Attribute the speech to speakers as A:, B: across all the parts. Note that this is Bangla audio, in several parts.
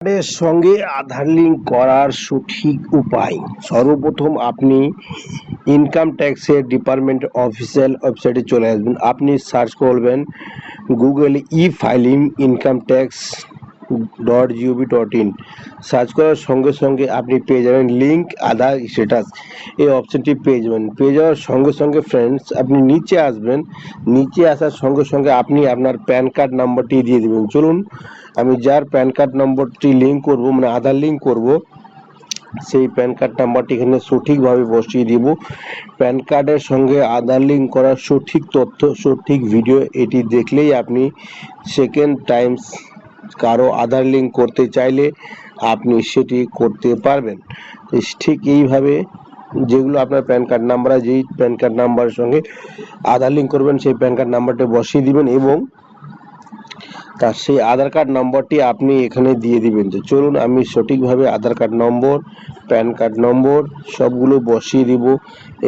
A: এর সঙ্গে আধার লিঙ্ক করার সঠিক উপায়। সর্বপ্রথম আপনি ইনকাম ট্যাক্সের ডিপার্টমেন্ট অফিসিয়াল ওয়েবসাইটে চলে আসবেন। আপনি সার্চ করবেন Google e filing income tax dot G O V dot in search করার সঙ্গে সঙ্গে আপনি পেয়ে যাবেন লিঙ্ক আধার স্ট্যাটাস এই অপশানটি পেয়ে যাবেন। পেয়ে যাওয়ার সঙ্গে সঙ্গে ফ্রেন্ডস আপনি নিচে আসবেন। নিচে আসার সঙ্গে সঙ্গে আপনি আপনার প্যান কার্ড নাম্বারটি দিয়ে দেবেন। চলুন, আমি যার প্যান কার্ড নম্বরটি লিঙ্ক করব মানে আধার লিঙ্ক করব, সেই প্যান কার্ড নাম্বারটি এখানে সঠিকভাবে বসিয়ে দিব। প্যান কার্ডের সঙ্গে আধার লিঙ্ক করার সঠিক তথ্য, সঠিক ভিডিও এটি দেখলেই আপনি সেকেন্ড টাইমস কারও আধার লিঙ্ক করতে চাইলে আপনি সেটি করতে পারবেন। ঠিক এইভাবে যেগুলো আপনার প্যান কার্ড নাম্বার যেই প্যান কার্ড নাম্বারের সঙ্গে আধার লিঙ্ক করবেন, সেই প্যান কার্ড নাম্বারটা বসিয়ে দিবেন এবং তার সেই আধার কার্ড নম্বরটি আপনি এখানে দিয়ে দিবেন। তো চলুন, আমি সঠিকভাবে Aadhaar card number, PAN card number সবগুলো বসিয়ে দিব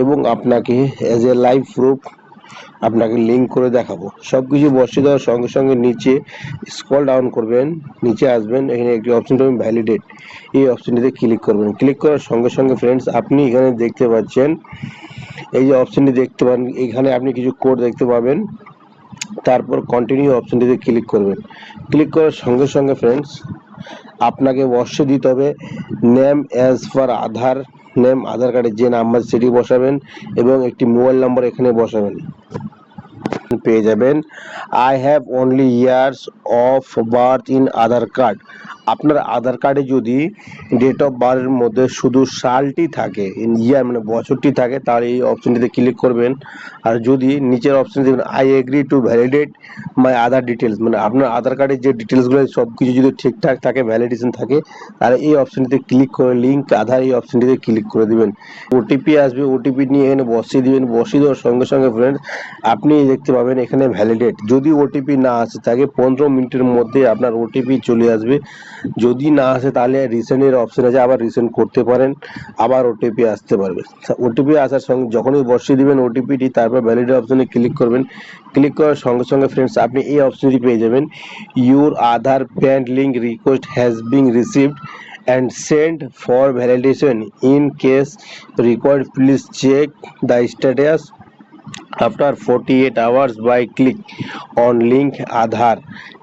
A: এবং আপনাকে অ্যাজ এ লাইভ প্রুফ আপনাকে লিঙ্ক করে দেখাবো। সব কিছু দেওয়ার সঙ্গে সঙ্গে নিচে স্ক্রল ডাউন করবেন, নিচে আসবেন, এখানে একটি অপশন পাবেন ভ্যালিডেট এই অপশনটিতে ক্লিক করবেন। ক্লিক করার সঙ্গে সঙ্গে ফ্রেন্ডস আপনি এখানে দেখতে পাচ্ছেন, এই যে অপশনটি দেখতে পান, এখানে আপনি কিছু কোড দেখতে পাবেন। তারপর কন্টিনিউ অপশনটিতে ক্লিক করবেন। ক্লিক করার সঙ্গে সঙ্গে ফ্রেন্ডস আপনাকে অবশ্যই দিতে হবে name as per Aadhaar name Aadhaar কার্ডের যে নাম্বার সেটি বসাবেন এবং একটি মোবাইল নম্বর এখানে বসাবেন। পেয়ে যাবেন। I have only years of birth in Aadhaar card আপনার আধার কার্ডে যদি ডেট অফ বার্থের মধ্যে শুধু সালটি থাকে ইয়ার মানে বছরটি থাকে, তাহলে এই অপশনটিতে ক্লিক করবেন। আর যদি নিচের অপশন দেখবেন I agree to validate my Aadhaar details মানে আপনার আধার কার্ডের যে ডিটেলসগুলো সব কিছু যদি ঠিকঠাক থাকে ভ্যালিডেশন থাকে, তাহলে এই অপশনটিতে ক্লিক করে লিঙ্ক আধার এই অপশনটিতে ক্লিক করে দিবেন। ওটিপি আসবে ওটিপি নিয়ে এখানে বসিয়ে দিবেন। বসিয়ে দেওয়ার সঙ্গে সঙ্গে ফ্রেন্ড আপনি দেখতে পাবেন এখানে ভ্যালিডেট যদি ওটিপি না আসে থাকে পনেরো মিনিটের মধ্যে আপনার ওটিপি চলে আসবে। যদি না আসে, তাহলে রিসেন্টের অপশন আছে, আবার রিসেন্ট করতে পারেন, আবার ওটিপি আসতে পারবে। ওটিপি আসার সঙ্গে, যখনই বসিয়ে দিবেন ওটিপিটি তারপর ভ্যালিডেট অপশনে ক্লিক করবেন। ক্লিক করার সঙ্গে সঙ্গে ফ্রেন্ডস আপনি এই অপশনটি পেয়ে যাবেন। Your Aadhaar PAN link request has being received and sent for validation in case required. Please check the status after 48 hours by click on link aadhaar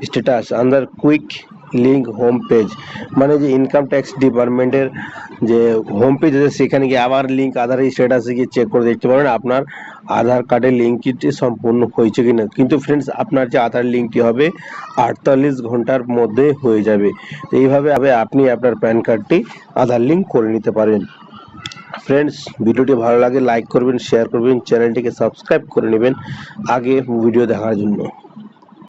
A: status. Under quick link home page মানে যে ইনকাম ট্যাক্স ডিপার্টমেন্টের যে হোম পেজ আছে, সেখানে গিয়ে আবার লিঙ্ক আধার স্ট্যাটাসে গিয়ে চেক করে দেখতে পারেন আপনার আধার কার্ডের লিঙ্কটি সম্পূর্ণ হয়েছে কিনা। কিন্তু ফ্রেন্ডস আপনার যে আধার লিঙ্কটি হবে আটচল্লিশ ঘণ্টার মধ্যে হয়ে যাবে। এইভাবে আপনি আপনার প্যান কার্ডটি আধার লিঙ্ক করে নিতে পারেন। ফ্রেন্ডস ভিডিওটি ভালো লাগে লাইক করবেন শেয়ার করবেন চ্যানেলটিকে সাবস্ক্রাইব করে নেবেন। আগে ভিডিও দেখার জন্য।